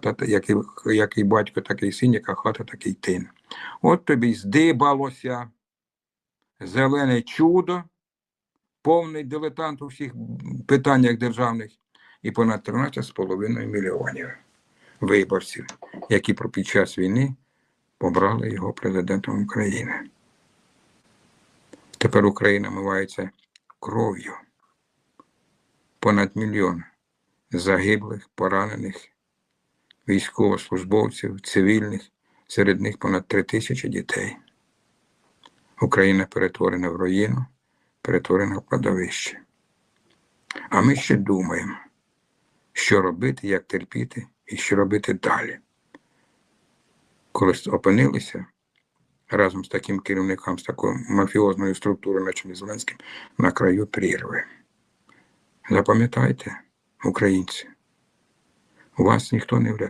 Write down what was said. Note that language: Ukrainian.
та- який, який батько, такий син, яка хата, такий тин. От тобі здибалося зелене чудо, повний дилетант у всіх питаннях державних, і понад 13,5 мільйонів виборців, які під час війни обрали його президентом України. Тепер Україна мивається кров'ю. Понад мільйон загиблих, поранених, військовослужбовців, цивільних, серед них понад три тисячі дітей. Україна перетворена в руїну, перетворена в кладовище. А ми ще думаємо, що робити, як терпіти і що робити далі. Коли опинилися разом з таким керівником, з такою мафіозною структурою, наче Зеленським, на краю прірви. Запам'ятайте, українці, у вас ніхто не врятує.